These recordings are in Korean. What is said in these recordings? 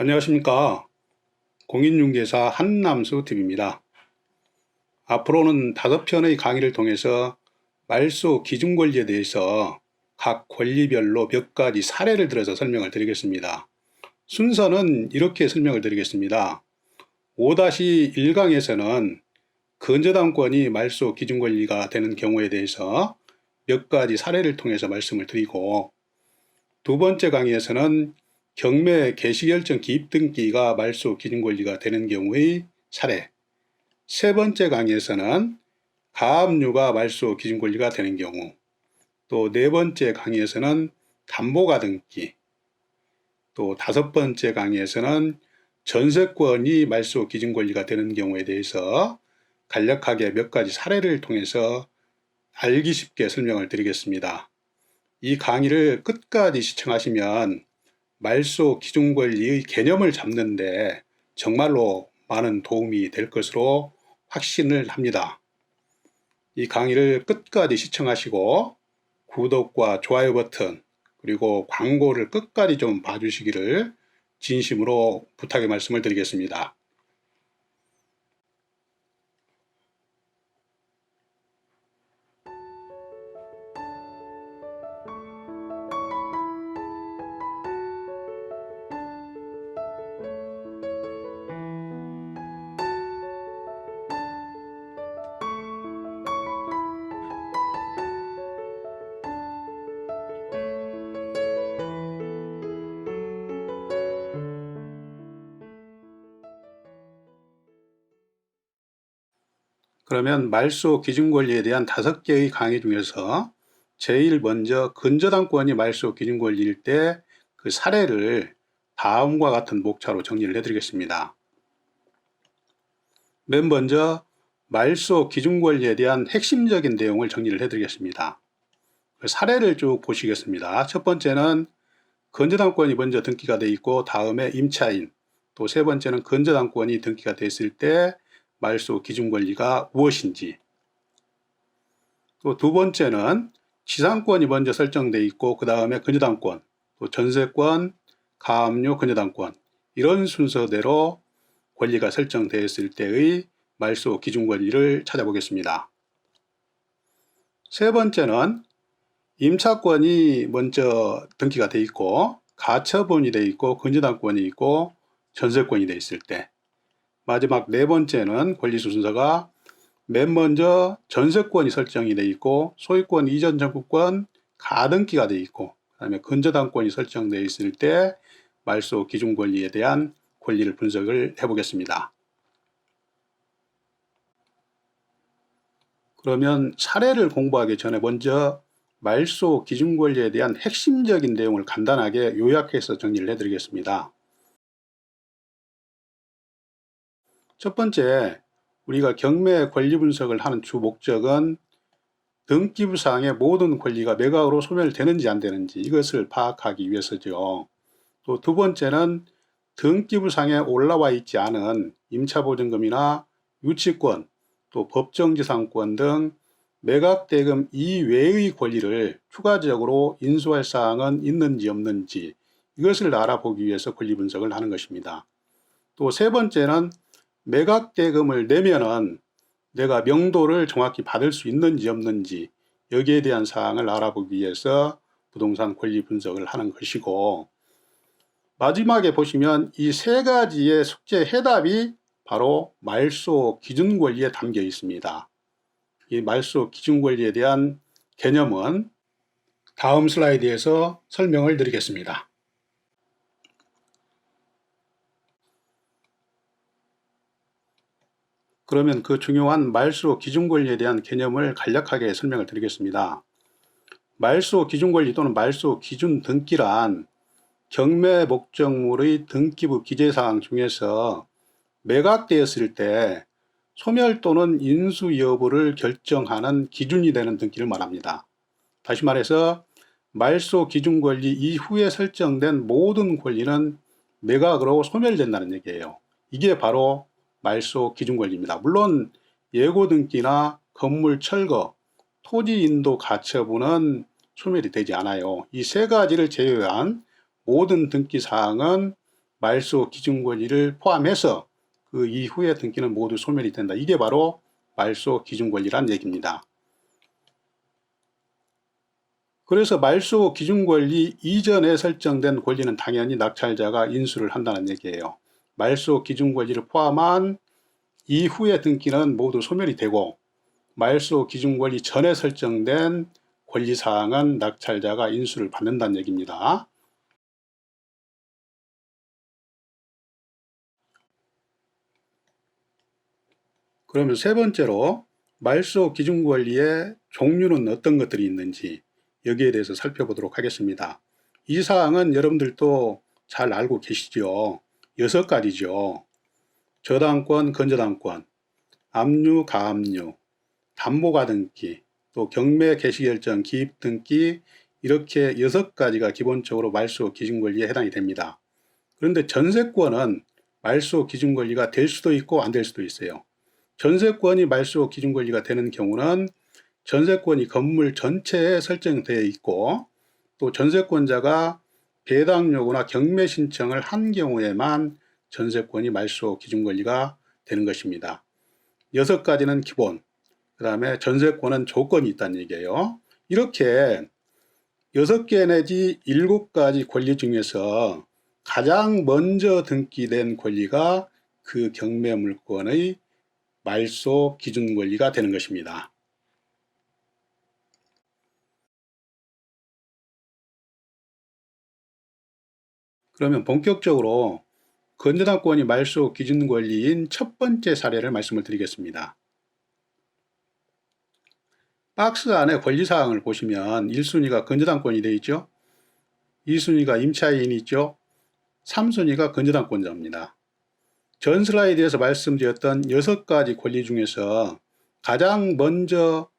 안녕하십니까. 공인중개사 한남수 TV입니다. 앞으로는 다섯 편의 강의를 통해서 말소 기준 권리에 대해서 각 권리별로 몇 가지 사례를 들어서 설명을 드리겠습니다. 순서는 이렇게 설명을 드리겠습니다. 5-1강에서는 근저당권이 말소 기준 권리가 되는 경우에 대해서 몇 가지 사례를 통해서 말씀을 드리고 두 번째 강의에서는 경매 개시결정 기입 등기가 말소 기준 권리가 되는 경우의 사례. 세 번째 강의에서는 가압류가 말소 기준 권리가 되는 경우. 또 네 번째 강의에서는 담보가 등기. 또 다섯 번째 강의에서는 전세권이 말소 기준 권리가 되는 경우에 대해서 간략하게 몇 가지 사례를 통해서 알기 쉽게 설명을 드리겠습니다. 이 강의를 끝까지 시청하시면 말소 기준 권리의 개념을 잡는데 정말로 많은 도움이 될 것으로 확신을 합니다. 이 강의를 끝까지 시청하시고 구독과 좋아요 버튼 그리고 광고를 끝까지 좀 봐주시기를 진심으로 부탁의 말씀을 드리겠습니다. 그러면 말소 기준 권리에 대한 다섯 개의 강의 중에서 제일 먼저 근저당권이 말소 기준 권리일 때 그 사례를 다음과 같은 목차로 정리를 해드리겠습니다. 맨 먼저 말소 기준 권리에 대한 핵심적인 내용을 정리를 해드리겠습니다. 그 사례를 쭉 보시겠습니다. 첫 번째는 근저당권이 먼저 등기가 돼 있고 다음에 임차인 또 세 번째는 근저당권이 등기가 됐을 때 말소 기준 권리가 무엇인지 또 두 번째는 지상권이 먼저 설정돼 있고 그 다음에 근저당권 또 전세권, 가압류, 근저당권 이런 순서대로 권리가 설정되었을 때의 말소 기준 권리를 찾아보겠습니다. 세 번째는 임차권이 먼저 등기가 돼 있고 가처분이 돼 있고 근저당권이 있고 전세권이 돼 있을 때 마지막 네 번째는 권리 순서가 맨 먼저 전세권이 설정이 돼 있고 소유권 이전 정부권 가등기가 돼 있고 그다음에 근저당권이 설정되어 있을 때 말소 기준 권리에 대한 권리를 분석을 해보겠습니다. 그러면 사례를 공부하기 전에 먼저 말소 기준 권리에 대한 핵심적인 내용을 간단하게 요약해서 정리를 해드리겠습니다. 첫 번째, 우리가 경매 권리 분석을 하는 주 목적은 등기부상의 모든 권리가 매각으로 소멸되는지 안 되는지 이것을 파악하기 위해서죠. 또 두 번째는 등기부상에 올라와 있지 않은 임차보증금이나 유치권, 또 법정지상권 등 매각대금 이외의 권리를 추가적으로 인수할 사항은 있는지 없는지 이것을 알아보기 위해서 권리 분석을 하는 것입니다. 또 세 번째는 매각대금을 내면은 내가 명도를 정확히 받을 수 있는지 없는지 여기에 대한 사항을 알아보기 위해서 부동산 권리 분석을 하는 것이고 마지막에 보시면 이 세 가지의 숙제 해답이 바로 말소 기준 권리에 담겨 있습니다. 이 말소 기준 권리에 대한 개념은 다음 슬라이드에서 설명을 드리겠습니다. 그러면 그 중요한 말소 기준 권리에 대한 개념을 간략하게 설명을 드리겠습니다. 말소 기준 권리 또는 말소 기준 등기란 경매 목적물의 등기부 기재사항 중에서 매각되었을 때 소멸 또는 인수 여부를 결정하는 기준이 되는 등기를 말합니다. 다시 말해서 말소 기준 권리 이후에 설정된 모든 권리는 매각으로 소멸된다는 얘기예요. 이게 바로 말소 기준 권리입니다. 물론 예고 등기나 건물 철거, 토지 인도 가처분은 소멸이 되지 않아요. 이 세 가지를 제외한 모든 등기 사항은 말소 기준 권리를 포함해서 그 이후의 등기는 모두 소멸이 된다. 이게 바로 말소 기준 권리란 얘기입니다. 그래서 말소 기준 권리 이전에 설정된 권리는 당연히 낙찰자가 인수를 한다는 얘기예요. 말소 기준 권리를 포함한 이후의 등기는 모두 소멸이 되고 말소 기준 권리 전에 설정된 권리 사항은 낙찰자가 인수를 받는다는 얘기입니다. 그러면 세 번째로 말소 기준 권리의 종류는 어떤 것들이 있는지 여기에 대해서 살펴보도록 하겠습니다. 이 사항은 여러분들도 잘 알고 계시죠. 여섯 가지죠. 저당권, 건저당권, 압류, 가압류, 담보가 등기, 또 경매 개시결정, 기입 등기 이렇게 여섯 가지가 기본적으로 말소 기준 권리에 해당이 됩니다. 그런데 전세권은 말소 기준 권리가 될 수도 있고 안 될 수도 있어요. 전세권이 말소 기준 권리가 되는 경우는 전세권이 건물 전체에 설정되어 있고 또 전세권자가 배당 요구나 경매 신청을 한 경우에만 전세권이 말소 기준 권리가 되는 것입니다. 여섯 가지는 기본, 그 다음에 전세권은 조건이 있다는 얘기예요. 이렇게 여섯 개 내지 일곱 가지 권리 중에서 가장 먼저 등기된 권리가 그 경매 물건의 말소 기준 권리가 되는 것입니다. 그러면 본격적으로 건전당권이 말소 기준 권리인 첫 번째 사례를 말씀을 드리겠습니다. 박스 안에 권리사항을 보시면 1순위가 건전당권이 되어 있죠. 2순위가 임차인이 있죠. 3순위가 건전당권자입니다. 전 슬라이드에서 말씀드렸던 6가지 권리 중에서 가장 먼저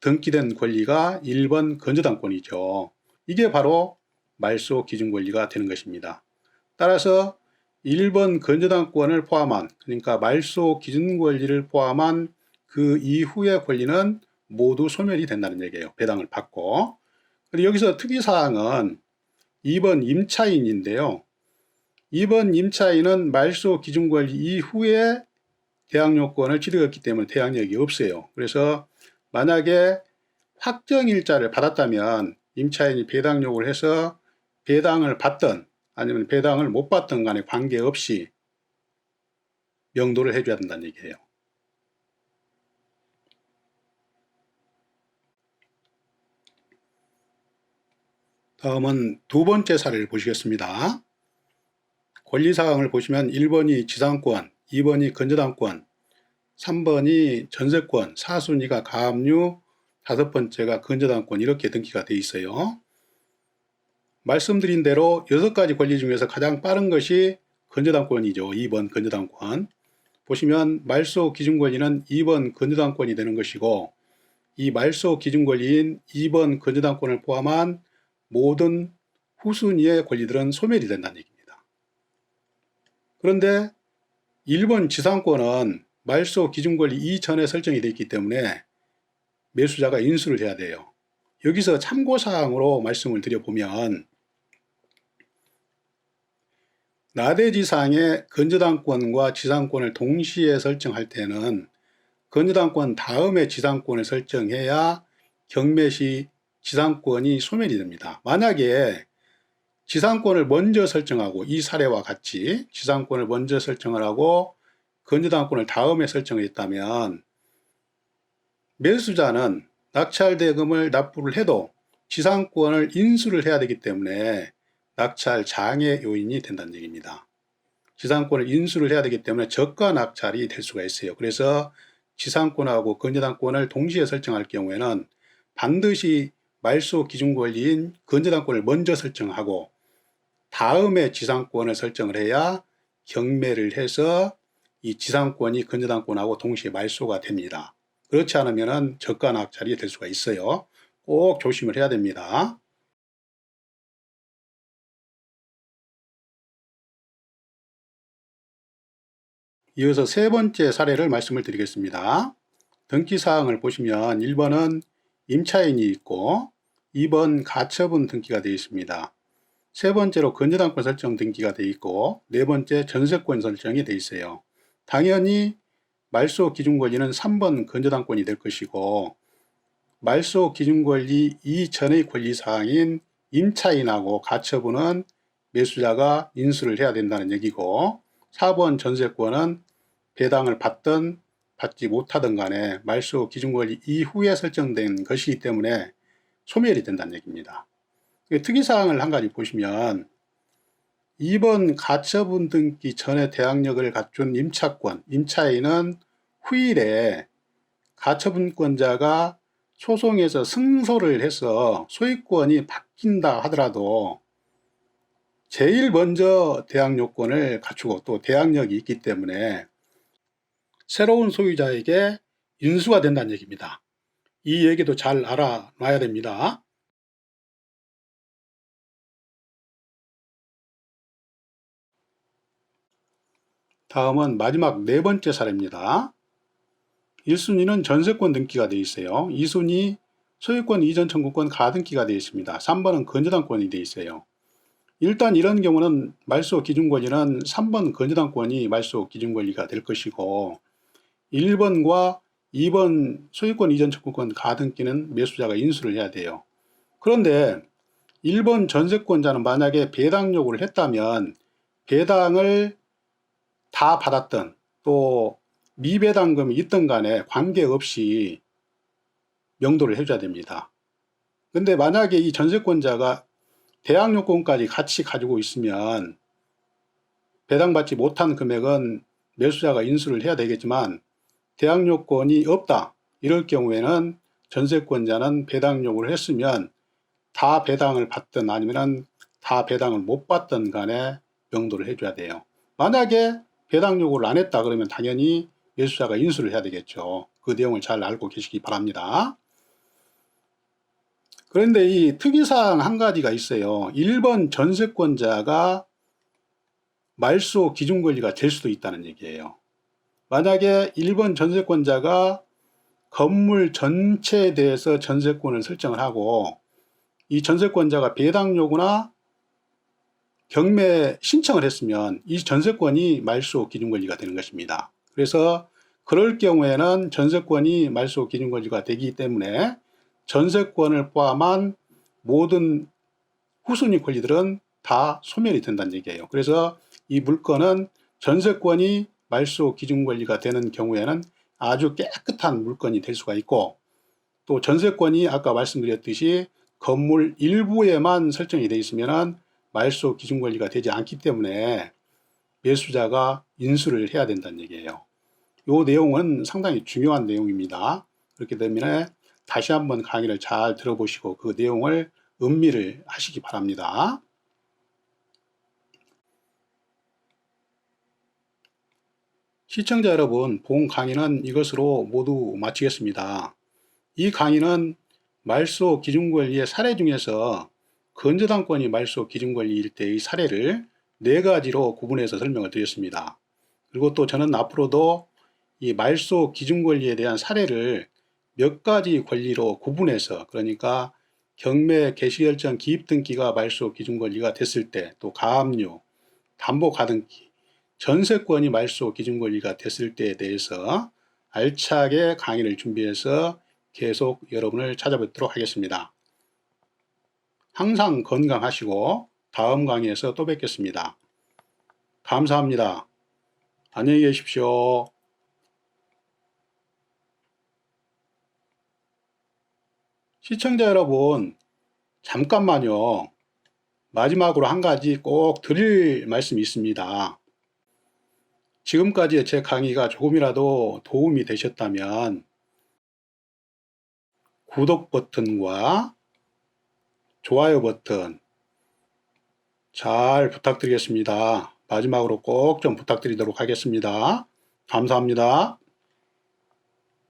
등기된 권리가 1번 건저당권이죠. 이게 바로 말소 기준 권리가 되는 것입니다. 따라서 1번 건저당권을 포함한 그러니까 말소 기준 권리를 포함한 그 이후의 권리는 모두 소멸이 된다는 얘기예요. 배당을 받고. 그리고 여기서 특이사항은 2번 임차인인데요. 2번 임차인은 말소 기준 권리 이후에 대항요건을 취득했기 때문에 대항력이 없어요. 그래서 만약에 확정일자를 받았다면 임차인이 배당 요구를 해서 배당을 받던 아니면 배당을 못 받던 간에 관계없이 명도를 해줘야 된다는 얘기예요. 다음은 두 번째 사례를 보시겠습니다. 권리사항을 보시면 1번이 지상권, 2번이 건저당권, 3번이 전세권, 4순위가 가압류, 다섯 번째가 건저당권 이렇게 등기가 되어 있어요. 말씀드린 대로 여섯 가지 권리 중에서 가장 빠른 것이 건저당권이죠. 2번 건저당권. 보시면 말소 기준 권리는 2번 건저당권이 되는 것이고 이 말소 기준 권리인 2번 건저당권을 포함한 모든 후순위의 권리들은 소멸이 된다는 얘기입니다. 그런데 1번 지상권은 말소 기준 권리 이전에 설정이 되어 있기 때문에 매수자가 인수를 해야 돼요. 여기서 참고사항으로 말씀을 드려보면 나대지상의 건저당권과 지상권을 동시에 설정할 때는 건저당권 다음에 지상권을 설정해야 경매시 지상권이 소멸이 됩니다. 만약에 지상권을 먼저 설정하고 이 사례와 같이 지상권을 먼저 설정을 하고 건저당권을 다음에 설정을 했다면 매수자는 낙찰 대금을 납부를 해도 지상권을 인수를 해야 되기 때문에 낙찰 장애 요인이 된다는 얘기입니다. 지상권을 인수를 해야 되기 때문에 저가 낙찰이 될 수가 있어요. 그래서 지상권하고 건저당권을 동시에 설정할 경우에는 반드시 말소 기준 권리인 건저당권을 먼저 설정하고 다음에 지상권을 설정을 해야 경매를 해서 이 지상권이 건저당권하고 동시에 말소가 됩니다. 그렇지 않으면 저가 낙찰이 될 수가 있어요. 꼭 조심을 해야 됩니다. 이어서 세 번째 사례를 말씀을 드리겠습니다. 등기 사항을 보시면 1번은 임차인이 있고 2번 가처분 등기가 되어 있습니다. 세 번째로 건저당권 설정 등기가 돼 있고 네 번째 전세권 설정이 돼 있어요. 당연히 말소 기준 권리는 3번 건저당권이 될 것이고 말소 기준 권리 이전의 권리 사항인 임차인하고 가처분은 매수자가 인수를 해야 된다는 얘기고 4번 전세권은 배당을 받든 받지 못하든 간에 말소 기준 권리 이후에 설정된 것이기 때문에 소멸이 된다는 얘기입니다. 특이사항을 한 가지 보시면 2번 가처분 등기 전에 대항력을 갖춘 임차권, 임차인은 후일에 가처분권자가 소송에서 승소를 해서 소유권이 바뀐다 하더라도 제일 먼저 대항 요건을 갖추고 또 대항력이 있기 때문에 새로운 소유자에게 인수가 된다는 얘기입니다. 이 얘기도 잘 알아놔야 됩니다. 다음은 마지막 네 번째 사례입니다. 1순위는 전세권 등기가 되어 있어요. 2순위 소유권 이전 청구권 가등기가 되어 있습니다. 3번은 건저당권이 되어 있어요. 일단 이런 경우는 말소 기준 권리는 3번 건저당권이 말소 기준 권리가 될 것이고 1번과 2번 소유권 이전 청구권 가등기는 매수자가 인수를 해야 돼요. 그런데 1번 전세권자는 만약에 배당 요구를 했다면 배당을 다 받았던 또 미배당금이 있던 간에 관계없이 명도를 해줘야 됩니다. 근데 만약에 이 전세권자가 대항 요건까지 같이 가지고 있으면 배당받지 못한 금액은 매수자가 인수를 해야 되겠지만 대항 요건이 없다. 이럴 경우에는 전세권자는 배당 요구를 했으면 다 배당을 받든 아니면 다 배당을 못 받든 간에 명도를 해줘야 돼요. 만약에 배당 요구를 안 했다 그러면 당연히 매수자가 인수를 해야 되겠죠. 그 내용을 잘 알고 계시기 바랍니다. 그런데 이 특이사항 한 가지가 있어요. 1번 전세권자가 말소 기준 권리가 될 수도 있다는 얘기예요. 만약에 1번 전세권자가 건물 전체에 대해서 전세권을 설정을 하고 이 전세권자가 배당 요구나 경매 신청을 했으면 이 전세권이 말소 기준 권리가 되는 것입니다. 그래서 그럴 경우에는 전세권이 말소 기준 권리가 되기 때문에 전세권을 포함한 모든 후순위 권리들은 다 소멸이 된다는 얘기예요. 그래서 이 물건은 전세권이 말소 기준 권리가 되는 경우에는 아주 깨끗한 물건이 될 수가 있고 또 전세권이 아까 말씀드렸듯이 건물 일부에만 설정이 되어 있으면 말소 기준 권리가 되지 않기 때문에 매수자가 인수를 해야 된다는 얘기예요. 이 내용은 상당히 중요한 내용입니다. 그렇기 때문에 다시 한번 강의를 잘 들어보시고 그 내용을 음미를 하시기 바랍니다. 시청자 여러분, 본 강의는 이것으로 모두 마치겠습니다. 이 강의는 말소 기준권리의 사례 중에서 건저당권이 말소 기준권리일 때의 사례를 네 가지로 구분해서 설명을 드렸습니다. 그리고 또 저는 앞으로도 이 말소 기준권리에 대한 사례를 몇 가지 권리로 구분해서 그러니까 경매 개시결정 기입 등기가 말소 기준 권리가 됐을 때 또 가압류, 담보 가등기, 전세권이 말소 기준 권리가 됐을 때에 대해서 알차게 강의를 준비해서 계속 여러분을 찾아뵙도록 하겠습니다. 항상 건강하시고 다음 강의에서 또 뵙겠습니다. 감사합니다. 안녕히 계십시오. 시청자 여러분, 잠깐만요. 마지막으로 한 가지 꼭 드릴 말씀이 있습니다. 지금까지의 제 강의가 조금이라도 도움이 되셨다면 구독 버튼과 좋아요 버튼 잘 부탁드리겠습니다. 마지막으로 꼭 좀 부탁드리도록 하겠습니다. 감사합니다.